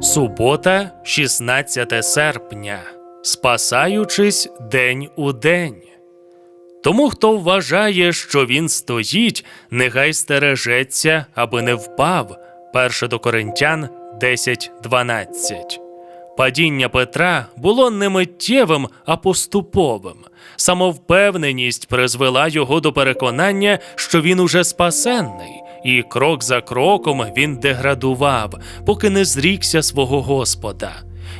Субота, 16 серпня. Спасаючись день у день. Тому, хто вважає, що він стоїть, нехай стережеться, аби не впав. 1 до Коринтян 10.12. Падіння Петра було не миттєвим, а поступовим. Самовпевненість призвела його до переконання, що він уже спасенний, і крок за кроком він деградував, поки не зрікся свого Господа.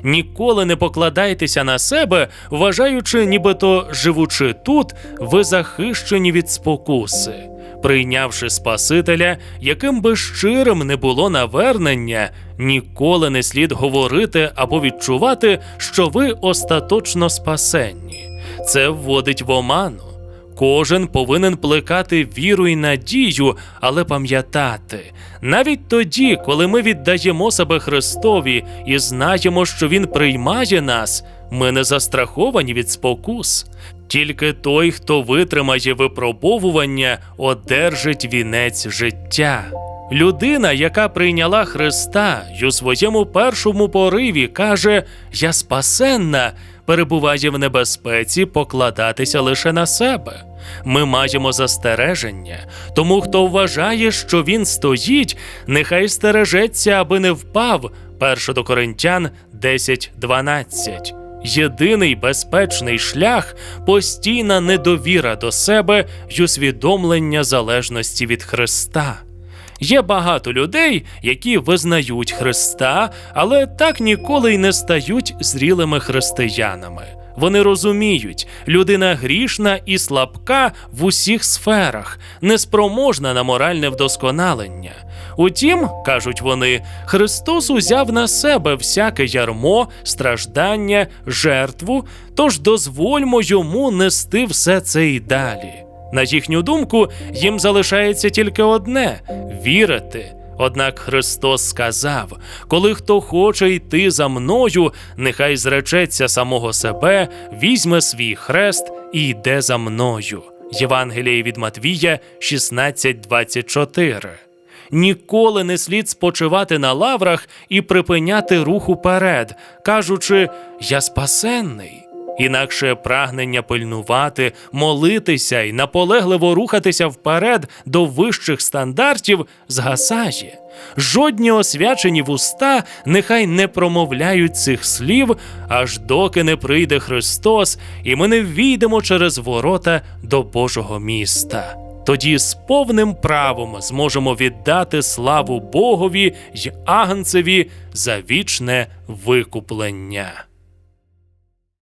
Ніколи не покладайтеся на себе, вважаючи, нібито живучи тут, ви захищені від спокуси. Прийнявши Спасителя, яким би щирим не було навернення, ніколи не слід говорити або відчувати, що ви остаточно спасенні. Це вводить в оману. Кожен повинен плекати віру і надію, але пам'ятати, навіть тоді, коли ми віддаємо себе Христові і знаємо, що Він приймає нас, ми не застраховані від спокус. Тільки той, хто витримає випробовування, одержить вінець життя. Людина, яка прийняла Христа й у своєму першому пориві каже: Я спасенна, перебуває в небезпеці покладатися лише на себе. Ми маємо застереження, тому хто вважає, що він стоїть, нехай стережеться, аби не впав. 1 до Коринтян 10.12. Єдиний безпечний шлях постійна недовіра до себе й усвідомлення залежності від Христа. Є багато людей, які визнають Христа, але так ніколи й не стають зрілими християнами. Вони розуміють, людина грішна і слабка в усіх сферах, неспроможна на моральне вдосконалення. Утім, кажуть вони, Христос узяв на себе всяке ярмо, страждання, жертву, тож дозвольмо йому нести все це і далі. На їхню думку, їм залишається тільки одне вірити. Однак Христос сказав: коли хто хоче йти за мною, нехай зречеться самого себе, візьме свій хрест і йде за мною. Євангеліє від Матвія 16.24 Ніколи не слід спочивати на лаврах і припиняти рух уперед, кажучи, я спасенний. Інакше прагнення пильнувати, молитися і наполегливо рухатися вперед до вищих стандартів згасає. Жодні освячені вуста нехай не промовляють цих слів, аж доки не прийде Христос, і ми не ввійдемо через ворота до Божого міста. Тоді з повним правом зможемо віддати славу Богові й Агнцеві за вічне викуплення.